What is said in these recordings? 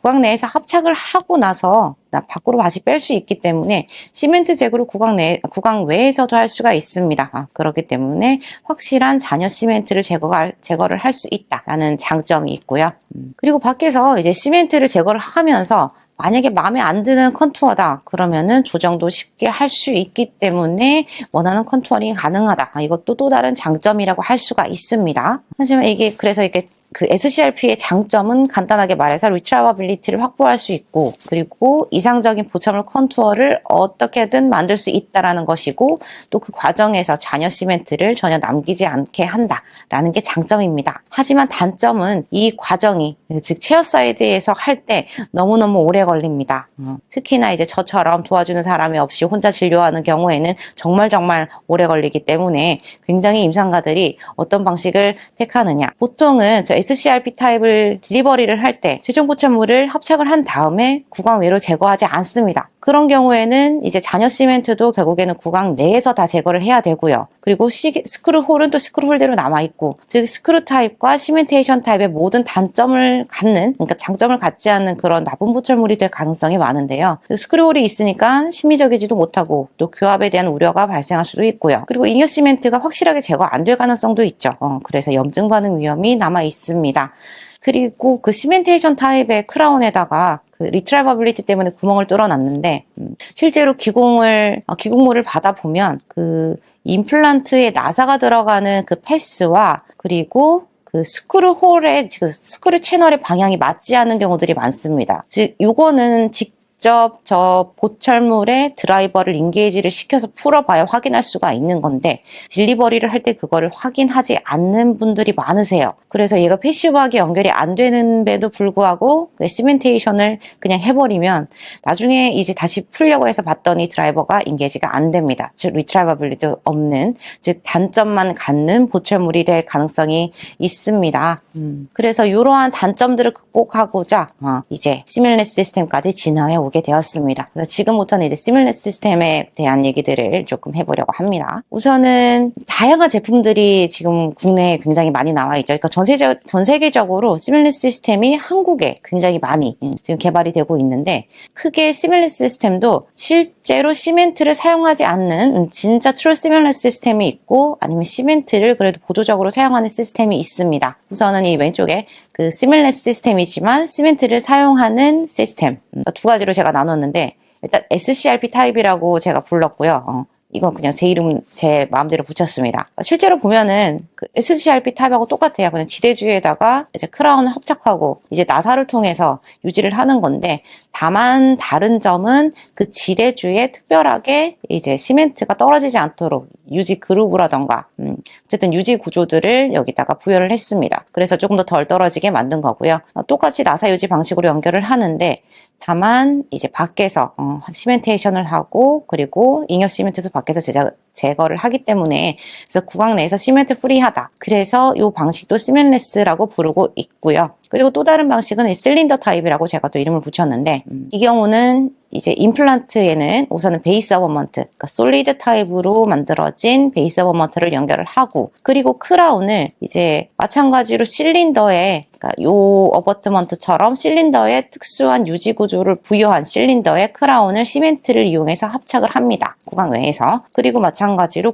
구강 내에서 합착을 하고 나서 나 밖으로 다시 뺄 수 있기 때문에 시멘트 제거를 구강 내 구강 외에서도 할 수가 있습니다. 아, 그렇기 때문에 확실한 잔여 시멘트를 제거할 제거를 할 수 있다라는 장점이 있고요. 음, 그리고 밖에서 이제 시멘트를 제거를 하면서 만약에 마음에 안 드는 컨투어다 그러면은 조정도 쉽게 할 수 있기 때문에 원하는 컨투어링이 가능하다. 아, 이것도 또 다른 장점이라고 할 수가 있습니다. 하지만 이게 그래서 이게 그 SCRP의 장점은 간단하게 말해서 리트라버빌리티를 확보할 수 있고 그리고 이상적인 보철물 컨투어를 어떻게든 만들 수 있다라는 것이고 또 그 과정에서 잔여 시멘트를 전혀 남기지 않게 한다라는 게 장점입니다. 하지만 단점은 이 과정이 즉 체어 사이드에서 할 때 너무너무 오래 걸립니다. 어, 특히나 이제 저처럼 도와주는 사람이 없이 혼자 진료하는 경우에는 정말 정말 오래 걸리기 때문에 굉장히 임상가들이 어떤 방식을 택하느냐 보통은 저 SCRP 타입을 딜리버리를 할 때 최종 보철물을 합착을 한 다음에 구강 외로 제거하지 않습니다. 그런 경우에는 이제 잔여 시멘트도 결국에는 구강 내에서 다 제거를 해야 되고요. 그리고 시, 스크루 홀은 또 스크루 홀대로 남아있고, 즉 스크루 타입과 시멘테이션 타입의 모든 단점을 갖는, 그러니까 장점을 갖지 않는 그런 나쁜 보철물이 될 가능성이 많은데요. 스크루 홀이 있으니까 심미적이지도 못하고 또 교합에 대한 우려가 발생할 수도 있고요. 그리고 잉여 시멘트가 확실하게 제거 안 될 가능성도 있죠. 어, 그래서 염증 반응 위험이 남아 있습니다. 그리고 그 시멘테이션 타입의 크라운에다가 그 리트라이버빌리티 때문에 구멍을 뚫어놨는데 음, 실제로 기공을 어, 기공물을 받아 보면 그 임플란트에 나사가 들어가는 그 패스와 그리고 그 스크루 홀의 그 스크루 채널의 방향이 맞지 않는 경우들이 많습니다. 즉 요거는 직 직접 저 보철물에 드라이버를 인게이지를 시켜서 풀어봐야 확인할 수가 있는 건데 딜리버리를 할 때 그거를 확인하지 않는 분들이 많으세요. 그래서 얘가 패시브하게 연결이 안 되는데도 불구하고 그 시멘테이션을 그냥 해버리면 나중에 이제 다시 풀려고 해서 봤더니 드라이버가 인게이지가 안 됩니다. 즉 리트라이버빌리도 없는 즉 단점만 갖는 보철물이 될 가능성이 있습니다. 음. 그래서 이러한 단점들을 극복하고자 어, 이제 시뮬레스 시스템까지 진화해 오게 되었습니다. 그래서 지금부터는 이제 시뮬레스 시스템에 대한 얘기들을 조금 해보려고 합니다. 우선은 다양한 제품들이 지금 국내에 굉장히 많이 나와 있죠. 그러니까 전, 세계, 전 세계적으로 시뮬레스 시스템이 한국에 굉장히 많이 예, 지금 개발이 되고 있는데 크게 시뮬레스 시스템도 실제로 시멘트를 사용하지 않는 음, 진짜 트루 시뮬레스 시스템이 있고 아니면 시멘트를 그래도 보조적으로 사용하는 시스템이 있습니다. 우선은 이 왼쪽에 그 시뮬레스 시스템이지만 시멘트를 사용하는 시스템 그러니까 두 가지로 제가 나눴는데 일단 SCRP 타입이라고 제가 불렀고요. 어, 이건 그냥 제 이름 제 마음대로 붙였습니다. 실제로 보면은 그 SCRP 타입하고 똑같아요. 그냥 지대주에다가 이제 크라운을 합착하고 이제 나사를 통해서 유지를 하는 건데 다만 다른 점은 그 지대주에 특별하게 이제 시멘트가 떨어지지 않도록 유지 그루브라던가 음, 어쨌든 유지 구조들을 여기다가 부여를 했습니다. 그래서 조금 더 덜 떨어지게 만든 거고요. 어, 똑같이 나사 유지 방식으로 연결을 하는데 다만 이제 밖에서 어, 시멘테이션을 하고 그리고 잉여 시멘트도 밖에서 제작, 제거를 하기 때문에 그래서 구강 내에서 시멘트 프리하다. 그래서 이 방식도 시멘레스라고 부르고 있고요. 그리고 또 다른 방식은 이 실린더 타입이라고 제가 또 이름을 붙였는데 음, 이 경우는 이제 임플란트에는 우선은 베이스 어버먼트, 그러니까 솔리드 타입으로 만들어진 베이스 어버먼트를 연결을 하고 그리고 크라운을 이제 마찬가지로 실린더에 그러니까 요 어버트먼트처럼 실린더에 특수한 유지 구조를 부여한 실린더에 크라운을 시멘트를 이용해서 합착을 합니다. 구강 외에서 그리고 마찬가지로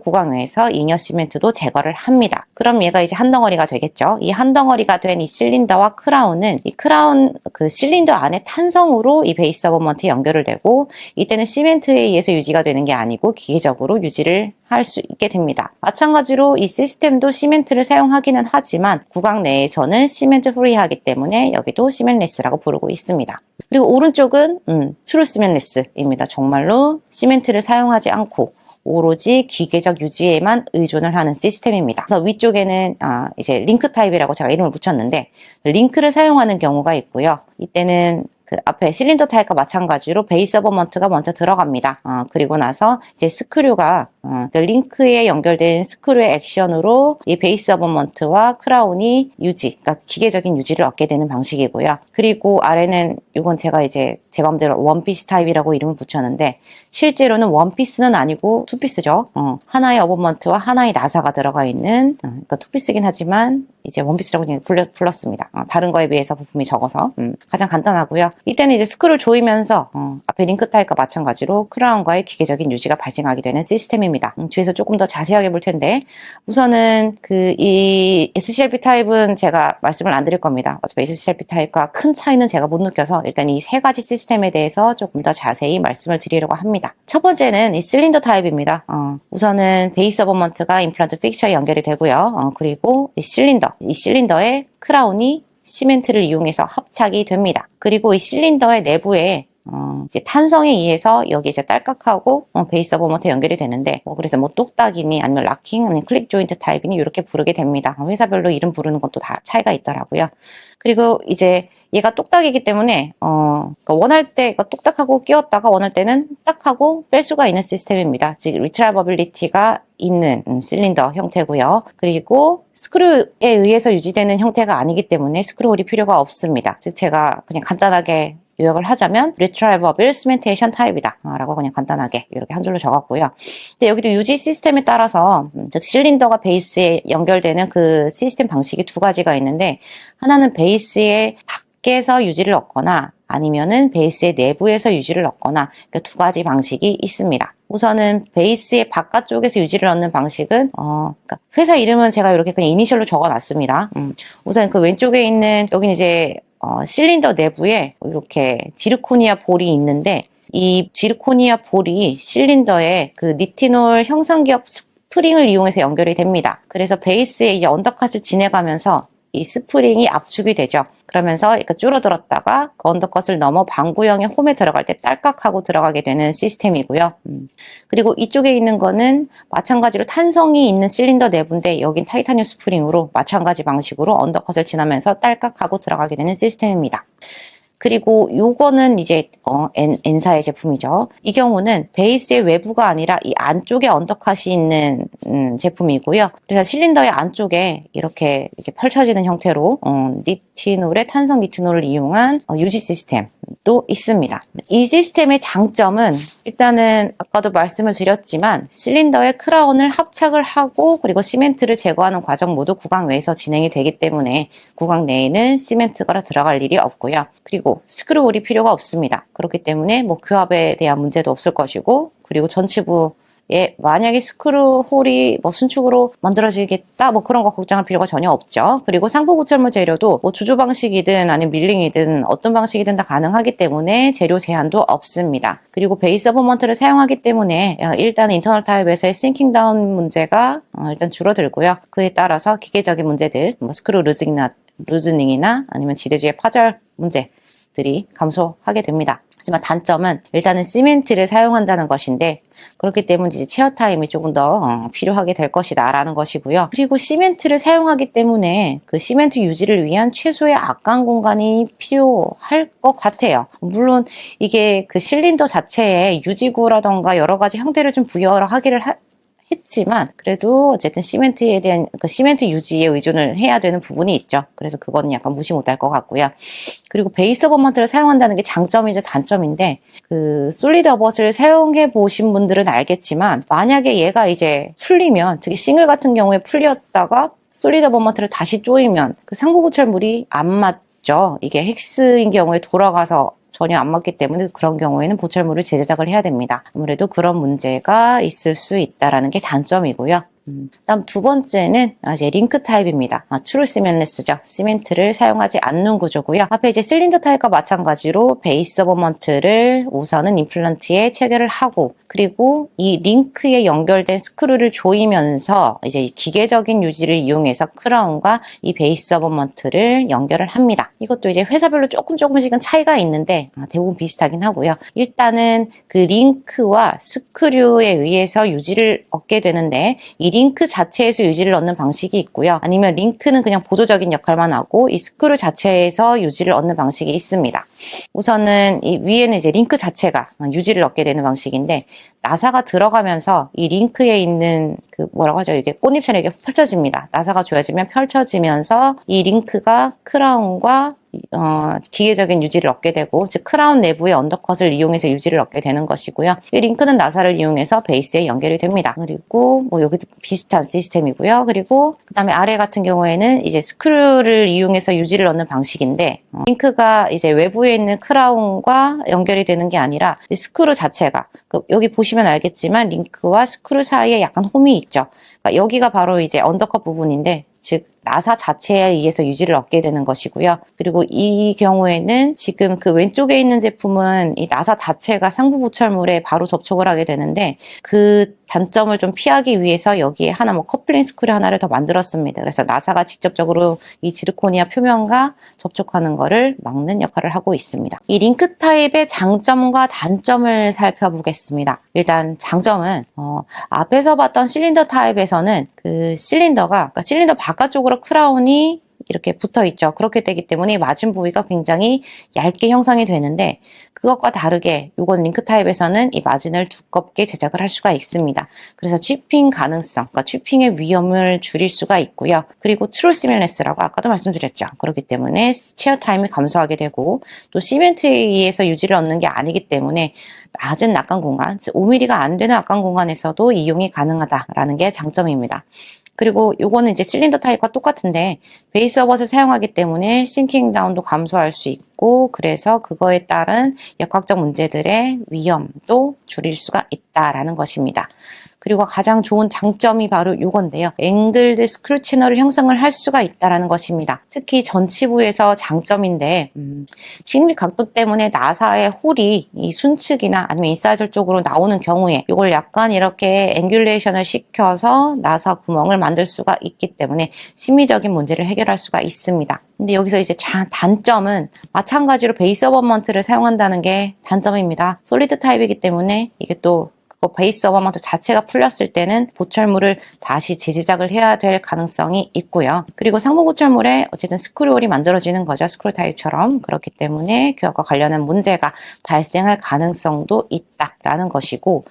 구강 외에서 이녀 시멘트도 제거를 합니다. 그럼 얘가 이제 한 덩어리가 되겠죠. 이 한 덩어리가 된 이 실린더와 크라운은 이 크라운 그 실린더 안에 탄성으로 이 베이스 어버먼트에 연결을 되고 이때는 시멘트에 의해서 유지가 되는 게 아니고 기계적으로 유지를 할 수 있게 됩니다. 마찬가지로 이 시스템도 시멘트를 사용하기는 하지만 구강 내에서는 시멘트 프리하기 때문에 여기도 시멘레스라고 부르고 있습니다. 그리고 오른쪽은 음, 트루 시멘레스입니다. 정말로 시멘트를 사용하지 않고 오로지 기계적 유지에만 의존을 하는 시스템입니다. 그래서 위쪽에는 아, 이제 링크 타입이라고 제가 이름을 붙였는데 링크를 사용하는 경우가 있고요. 이때는 그 앞에 실린더 타입과 마찬가지로 베이스 어버먼트가 먼저 들어갑니다. 어, 그리고 나서 이제 스크류가 어, 그 링크에 연결된 스크류의 액션으로 이 베이스 어버먼트와 크라운이 유지, 그러니까 기계적인 유지를 얻게 되는 방식이고요. 그리고 아래는 이건 제가 이제 제 마음대로 원피스 타입이라고 이름을 붙였는데 실제로는 원피스는 아니고 투피스죠. 어, 하나의 어버먼트와 하나의 나사가 들어가 있는 어, 그러니까 투피스긴 하지만 이제 원피스라고 불려- 불렀습니다. 어, 다른 거에 비해서 부품이 적어서 음, 가장 간단하고요. 이때는 이제 스크를 조이면서 어, 앞에 링크 타입과 마찬가지로 크라운과의 기계적인 유지가 발생하게 되는 시스템입니다. 음, 뒤에서 조금 더 자세하게 볼 텐데 우선은 그 이 SCLP 타입은 제가 말씀을 안 드릴 겁니다. 어차피 SCLP 타입과 큰 차이는 제가 못 느껴서 일단 이 세 가지 시스템에 대해서 조금 더 자세히 말씀을 드리려고 합니다. 첫 번째는 이 실린더 타입입니다. 어, 우선은 베이스 어버먼트가 임플란트 픽처에 연결이 되고요. 어, 그리고 이 실린더, 이 실린더에 크라운이 시멘트를 이용해서 합착이 됩니다. 그리고 이 실린더의 내부에 어, 이제 탄성에 의해서 여기 이제 딸깍하고 어, 베이스 어버먼트 연결이 되는데 뭐 그래서 뭐 똑딱이니 아니면 락킹 아니면 클릭 조인트 타입이니 이렇게 부르게 됩니다. 어, 회사별로 이름 부르는 것도 다 차이가 있더라고요. 그리고 이제 얘가 똑딱이기 때문에 어, 그러니까 원할 때 이거 똑딱하고 끼웠다가 원할 때는 딱 하고 뺄 수가 있는 시스템입니다. 즉 리트라버빌리티가 있는 음, 실린더 형태고요. 그리고 스크류에 의해서 유지되는 형태가 아니기 때문에 스크류홀이 필요가 없습니다. 즉 제가 그냥 간단하게 요약을 하자면 리트라이버빌 시멘테이션 타입이다 아, 라고 그냥 간단하게 이렇게 한 줄로 적었고요. 근데 여기도 유지 시스템에 따라서 음, 즉 실린더가 베이스에 연결되는 그 시스템 방식이 두 가지가 있는데 하나는 베이스의 밖에서 유지를 얻거나 아니면은 베이스의 내부에서 유지를 얻거나 그 두 가지 방식이 있습니다. 우선은 베이스의 바깥쪽에서 유지를 얻는 방식은 어, 그러니까 회사 이름은 제가 이렇게 그냥 이니셜로 적어놨습니다. 음, 우선 그 왼쪽에 있는 여기는 이제 어, 실린더 내부에 이렇게 지르코니아 볼이 있는데 이 지르코니아 볼이 실린더에 그 니티놀 형상기업 스프링을 이용해서 연결이 됩니다. 그래서 베이스에 이제 언더컷을 지내가면서 이 스프링이 압축이 되죠. 그러면서 이렇게 줄어들었다가 그 언더컷을 넘어 방구형의 홈에 들어갈 때 딸깍하고 들어가게 되는 시스템이고요. 음. 그리고 이쪽에 있는 거는 마찬가지로 탄성이 있는 실린더 내부인데 여긴 타이타늄 스프링으로 마찬가지 방식으로 언더컷을 지나면서 딸깍하고 들어가게 되는 시스템입니다. 그리고 요거는 이제 어, N, N사의 제품이죠. 이 경우는 베이스의 외부가 아니라 이 안쪽에 언더컷이 있는 음, 제품이고요. 그래서 실린더의 안쪽에 이렇게 이렇게 펼쳐지는 형태로 어, 니티놀의 탄성 니티놀을 이용한 어, 유지 시스템 도 있습니다. 이 시스템의 장점은 일단은 아까도 말씀을 드렸지만 실린더에 크라운을 합착을 하고 그리고 시멘트를 제거하는 과정 모두 구강 외에서 진행이 되기 때문에 구강 내에는 시멘트가 들어갈 일이 없고요. 그리고 스크류홀이 필요가 없습니다. 그렇기 때문에 뭐 교합에 대한 문제도 없을 것이고 그리고 전치부 에 만약에 스크류홀이 뭐 순축으로 만들어지겠다 뭐 그런 거 걱정할 필요가 전혀 없죠. 그리고 상부 보철물 재료도 뭐 주조 방식이든 아니면 밀링이든 어떤 방식이든 다 가능하기 때문에 재료 제한도 없습니다. 그리고 베이스 어버먼트를 사용하기 때문에 어, 일단 인터널 타입에서의 싱킹 다운 문제가 어, 일단 줄어들고요. 그에 따라서 기계적인 문제들 뭐 스크류 루즈닝이나 루즈닝이나 아니면 지대주의 파절 문제들이 감소하게 됩니다. 하지만 단점은 일단은 시멘트를 사용한다는 것인데 그렇기 때문에 이제 체어 타임이 조금 더 어, 필요하게 될 것이다 라는 것이고요. 그리고 시멘트를 사용하기 때문에 그 시멘트 유지를 위한 최소의 악강 공간이 필요할 것 같아요. 물론 이게 그 실린더 자체에 유지구라던가 여러 가지 형태를 좀 부여하기를 하, 했지만 그래도 어쨌든 시멘트에 대한 그 시멘트 유지에 의존을 해야 되는 부분이 있죠. 그래서 그거는 약간 무시 못할 것 같고요. 그리고 베이스 어버먼트를 사용한다는 게 장점이자 단점인데 그 솔리드 어버트를 사용해 보신 분들은 알겠지만 만약에 얘가 이제 풀리면 특히 싱글 같은 경우에 풀렸다가 솔리드 어버먼트를 다시 조이면 그 상부 고철물이 안 맞죠. 이게 헥스인 경우에 돌아가서 전혀 안 맞기 때문에 그런 경우에는 보철물을 재제작을 해야 됩니다. 아무래도 그런 문제가 있을 수 있다라는 게 단점이고요. 음, 다음 두 번째는 아, 이제 링크 타입입니다. 아, 트루 시멘레스죠. 시멘트를 사용하지 않는 구조고요. 앞에 이제 실린더 타입과 마찬가지로 베이스 어버먼트를 우선은 임플란트에 체결을 하고 그리고 이 링크에 연결된 스크류를 조이면서 이제 기계적인 유지를 이용해서 크라운과 이 베이스 어버먼트를 연결을 합니다. 이것도 이제 회사별로 조금 조금씩은 차이가 있는데 아, 대부분 비슷하긴 하고요. 일단은 그 링크와 스크류에 의해서 유지를 얻게 되는데 이 링크 자체에서 유지를 얻는 방식이 있고요. 아니면 링크는 그냥 보조적인 역할만 하고 이 스크류 자체에서 유지를 얻는 방식이 있습니다. 우선은 이 위에는 이제 링크 자체가 유지를 얻게 되는 방식인데 나사가 들어가면서 이 링크에 있는 그 뭐라고 하죠? 이게 꽃잎처럼 이렇게 펼쳐집니다. 나사가 조여지면 펼쳐지면서 이 링크가 크라운과 어, 기계적인 유지를 얻게 되고 즉 크라운 내부의 언더컷을 이용해서 유지를 얻게 되는 것이고요. 이 링크는 나사를 이용해서 베이스에 연결이 됩니다. 그리고 뭐 여기도 비슷한 시스템이고요. 그리고 그다음에 아래 같은 경우에는 이제 스크류를 이용해서 유지를 얻는 방식인데 어, 링크가 이제 외부에 있는 크라운과 연결이 되는 게 아니라 이 스크류 자체가 그 여기 보시면 알겠지만 링크와 스크류 사이에 약간 홈이 있죠. 그러니까 여기가 바로 이제 언더컷 부분인데 즉 나사 자체에 의해서 유지를 얻게 되는 것이고요. 그리고 이 경우에는 지금 그 왼쪽에 있는 제품은 이 나사 자체가 상부 보철물에 바로 접촉을 하게 되는데 그 단점을 좀 피하기 위해서 여기에 하나 뭐 커플링 스크류 하나를 더 만들었습니다. 그래서 나사가 직접적으로 이 지르코니아 표면과 접촉하는 거를 막는 역할을 하고 있습니다. 이 링크 타입의 장점과 단점을 살펴보겠습니다. 일단 장점은 어, 앞에서 봤던 실린더 타입에서는 그 실린더가 그러니까 실린더 바깥쪽으로 크라운이 이렇게 붙어 있죠. 그렇게 되기 때문에 맞은 부위가 굉장히 얇게 형성이 되는데 그것과 다르게 이건 링크 타입에서는 이 마진을 두껍게 제작을 할 수가 있습니다. 그래서 취핑 가능성, 그러니까 취핑의 위험을 줄일 수가 있고요. 그리고 트루 시밀레스라고 아까도 말씀드렸죠. 그렇기 때문에 체어 타임이 감소하게 되고 또 시멘트에 의해서 유지를 얻는 게 아니기 때문에 낮은 낙관 공간, 즉 5mm가 안 되는 낙관 공간에서도 이용이 가능하다라는 게 장점입니다. 그리고 요거는 이제 실린더 타입과 똑같은데 베이스 어벗을 사용하기 때문에 싱킹 다운도 감소할 수 있고 그래서 그거에 따른 역학적 문제들의 위험도 줄일 수가 있다라는 것입니다. 그리고 가장 좋은 장점이 바로 요건데요. 앵글드 스크류 채널을 형성을 할 수가 있다라는 것입니다. 특히 전치부에서 장점인데 음, 식미 각도 때문에 나사의 홀이 이 순측이나 아니면 인사이드 쪽으로 나오는 경우에 이걸 약간 이렇게 앵귤레이션을 시켜서 나사 구멍을 만들 수가 있기 때문에 심미적인 문제를 해결할 수가 있습니다. 근데 여기서 이제 자- 단점은 마찬가지로 베이스 어버먼트를 사용한다는 게 단점입니다. 솔리드 타입이기 때문에 이게 또 그거 베이스 어버먼트 자체가 풀렸을 때는 보철물을 다시 재제작을 해야 될 가능성이 있고요. 그리고 상부 보철물에 어쨌든 스크류홀이 만들어지는 거죠. 스크류 타입처럼. 그렇기 때문에 그와 관련한 문제가 발생할 가능성도 있다라는 것이고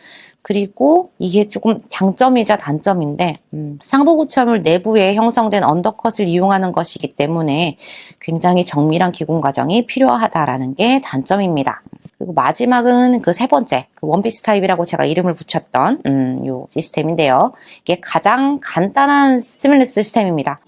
그리고 이게 조금 장점이자 단점인데 음, 상부 보철물 내부에 형성된 언더컷을 이용하는 것이기 때문에 굉장히 정밀한 기공 과정이 필요하다라는 게 단점입니다. 그리고 마지막은 그 세 번째 그 원피스 타입이라고 제가 이름을 붙였던 음, 요 시스템인데요. 이게 가장 간단한 스밀레스 시스템입니다.